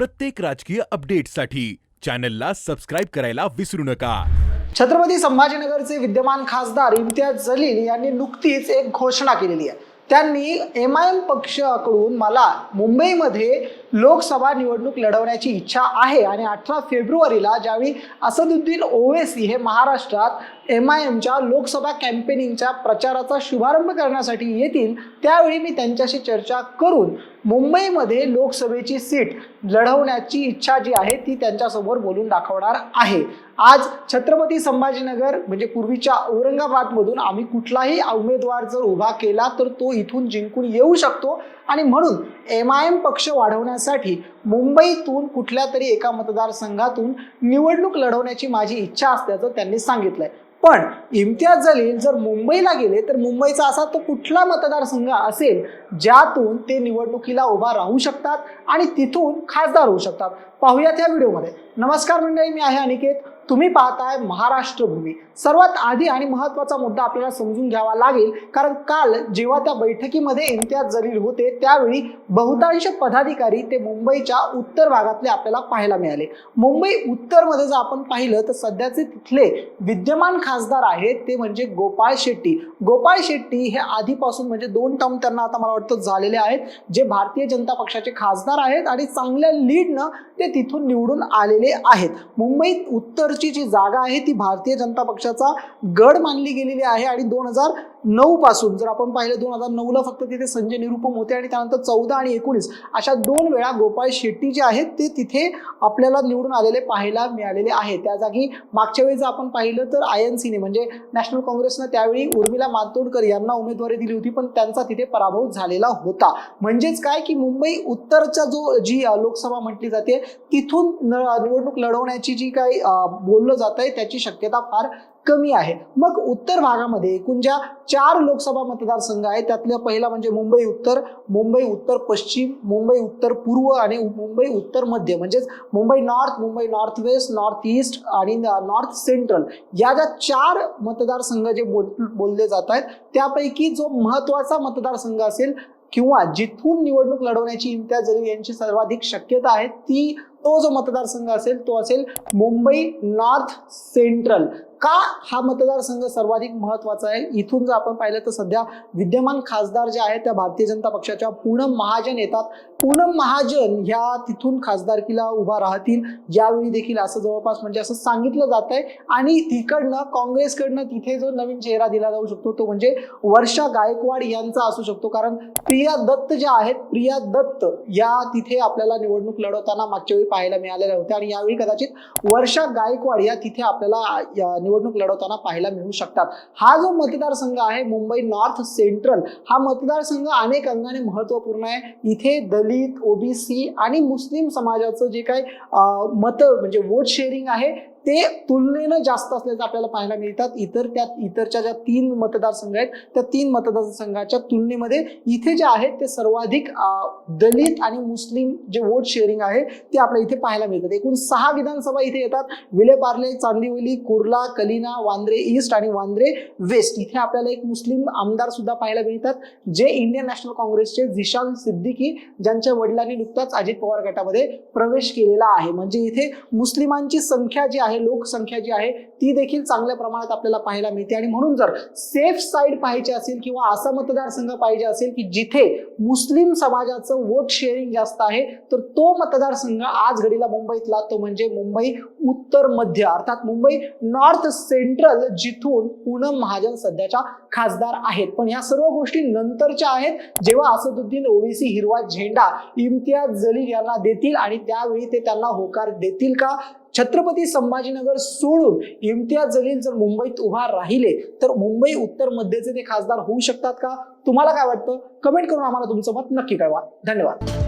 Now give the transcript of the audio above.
प्रत्येक राजकीय अपडेटसाठी चॅनलला सबस्क्राईब करायला विसरू नका. छत्रपती संभाजीनगरचे विद्यमान खासदार इम्तियाज जलील यांनी नुकतीच एक घोषणा केलेली आहे. त्यांनी एम आय एम पक्षाकडून मला मुंबईमध्ये लोकसभा निवडणूक लढवण्याची इच्छा आहे. आणि अठरा फेब्रुवारीला ज्यावेळी असदुद्दीन ओवेसी हे महाराष्ट्रात एम आय एमच्या लोकसभा कॅम्पेनिंगच्या प्रचाराचा शुभारंभ करण्यासाठी येतील त्यावेळी मी त्यांच्याशी चर्चा करून मुंबईमध्ये लोकसभेची सीट लढवण्याची इच्छा जी आहे ती त्यांच्यासमोर बोलून दाखवणार आहे. आज छत्रपती संभाजीनगर म्हणजे पूर्वीच्या औरंगाबादमधून आम्ही कुठलाही उमेदवार जर उभा केला तर तो इथून जिंकून येऊ शकतो. आणि म्हणून एम आय एम पक्ष पदांसाठी मुंबईतून कुठल्या तरी एका मतदारसंघातून निवडणूक लढवण्याची माझी इच्छा असल्याचं त्यांनी सांगितलंय. पण इम्तियाज जलील जर मुंबईला गेले तर मुंबईचा असा तो कुठला मतदारसंघ असेल ज्यातून ते निवडणुकीला उभा राहू शकतात आणि तिथून खासदार होऊ शकतात. पाहूयात या व्हिडिओमध्ये. नमस्कार मंडळी मी आहे अनिकेत. तुम्ही पाहताय महाराष्ट्र भूमी. सर्वात आधी आणि महत्त्वाचा मुद्दा आपल्याला समजून घ्यावा लागेल कारण काल जेव्हा त्या बैठकीमध्ये इम्तियाज जलील होते त्यावेळी बहुतांश पदाधिकारी ते मुंबईच्या उत्तर भागातले आपल्याला पाहायला मिळाले. मुंबई उत्तरमध्ये जर आपण पाहिलं तर सध्याचे तिथले विद्यमान खासदार आहेत ते म्हणजे गोपाळ शेट्टी. गोपाळ शेट्टी हे आधीपासून म्हणजे दोन टर्म त्यांना आता मला वाटतं झालेले आहेत जे भारतीय जनता पक्षाचे खासदार आहेत आणि चांगल्या लीडनं ते तिथून निवडून आलेले आहेत. मुंबईत उत्तरची जी जागा आहे ती भारतीय जनता पक्षाचा गड मानली गेलेली आहे आणि दोन हजार नऊ पासून जर आपण पाहिलं दोन हजार नऊला फक्त तिथे संजय निरुपम होते आणि त्यानंतर चौदा आणि एकोणीस अशा दोन वेळा गोपाळ शेट्टी जे आहेत ते तिथे आपल्याला निवडून आलेले पाहायला मिळालेले आहेत त्या जागी मागच्या वेळी जर आपण पाहिलं तर आय एन सीने म्हणजे नॅशनल काँग्रेसनं त्यावेळी उर्मिला मातोडकर यांना उमेदवारी दिली होती पण त्यांचा तिथे पराभव झालेला होता. म्हणजेच काय की मुंबई उत्तरचा जो जी लोकसभा म्हटली जाते तिथून न- निवडणूक लढवण्याची जी काही बोललं जात आहे त्याची शक्यता फार कमी आहे. मग उत्तर भागामध्ये एकूण ज्या चार लोकसभा मतदारसंघ आहेत. त्यातल्या पहिला म्हणजे मुंबई उत्तर मुंबई उत्तर पश्चिम मुंबई उत्तर पूर्व आणि मुंबई उत्तर मध्य. म्हणजेच Mumbai north Mumbai north west north east आणि नॉर्थ सेंट्रल. या ज्या चार मतदारसंघ जे बोल बोलले जात आहेत त्यापैकी जो महत्त्वाचा मतदारसंघ असेल किंवा जिथून निवडणूक लढवण्याची इम्तियाज जलील यांची सर्वाधिक शक्यता आहे ती तो जो मतदारसंघ असेल तो असेल मुंबई नॉर्थ सेंट्रल. का हा मतदारसंघ सर्वाधिक महत्त्वाचा आहे? इथून जर आपण पाहिलं तर सध्या विद्यमान खासदार जे आहेत त्या भारतीय जनता पक्षाच्या पूनम महाजन येतात. पूनम महाजन ह्या तिथून खासदारकीला उभा राहतील. यावेळी देखील असं जवळपास म्हणजे असं सांगितलं जात आहे आणि तिकडनं काँग्रेसकडनं तिथे जो नवीन चेहरा दिला जाऊ शकतो तो म्हणजे वर्षा गायकवाड यांचा असू शकतो. कारण प्रिया दत्त ज्या आहेत प्रिया दत्त या तिथे आपल्याला निवडणूक लढवताना मागच्या वेळी पाहायला मिळालेल्या होत्या. आणि यावेळी कदाचित वर्षा गायकवाड या तिथे आपल्याला निवडणूक लढवताना पाहायला मिळू शकतात. हा जो मतदारसंघ आहे मुंबई नॉर्थ सेंट्रल हा मतदारसंघ अनेक अंगाने महत्त्वपूर्ण आहे. इथे दलित ओबीसी आणि मुस्लिम समाजाचं जे काही मत म्हणजे वोट शेअरिंग आहे ते तुलनेनं जास्त असल्याचं आपल्याला पाहायला मिळतात. इतर त्या इतरच्या ज्या तीन मतदारसंघ आहेत त्या तीन मतदारसंघाच्या तुलनेमध्ये इथे जे आहेत ते सर्वाधिक दलित आणि मुस्लिम जे वोट शेअरिंग आहे ते आपल्या इथे पाहायला मिळतात. एकूण सहा विधानसभा इथे येतात. विलेपार्ले चांदिवली कुर्ला कलिना वांद्रे ईस्ट आणि वांद्रे वेस्ट इथे आपल्याला एक मुस्लिम आमदार सुद्धा पाहायला मिळतात जे इंडियन नॅशनल काँग्रेसचे झिशान सिद्दीकी ज्यांच्या वडिलांनी नुकताच अजित पवार गटामध्ये प्रवेश केलेला आहे. म्हणजे इथे मुस्लिमांची संख्या जी आहे लोकसंख्या जी आहे ती देखील चांगल्या प्रमाणात आपल्याला पाहायला मिळते. आणि म्हणून जर सेफ साईड पाहिजे असेल किंवा असा मतदारसंघ पाहिजे असेल की जिथे मुस्लिम समाजाचं वोट शेअरिंग जास्त आहे तर तो मतदारसंघ आज घडीला मुंबईतला तो म्हणजे मुंबई उत्तर मध्य अर्थात मुंबई नॉर्थ सेंट्रल जिथून पूनम महाजन सध्याच्या खासदार आहेत. पण या सर्व गोष्टी नंतरच्या आहेत. जेव्हा असदुद्दीन ओवेसी हिरवा झेंडा इम्तियाज जलील यांना देतील आणि त्यावेळी ते त्यांना होकार देतील का? छत्रपती संभाजीनगर सोडून इम्तियाज जलील जर मुंबईत उभा राहिले तर मुंबई उत्तर मध्येचे ते खासदार होऊ शकतात का? तुम्हाला काय वाटतं? कमेंट करून आम्हाला तुमचं मत नक्की कळवा. धन्यवाद.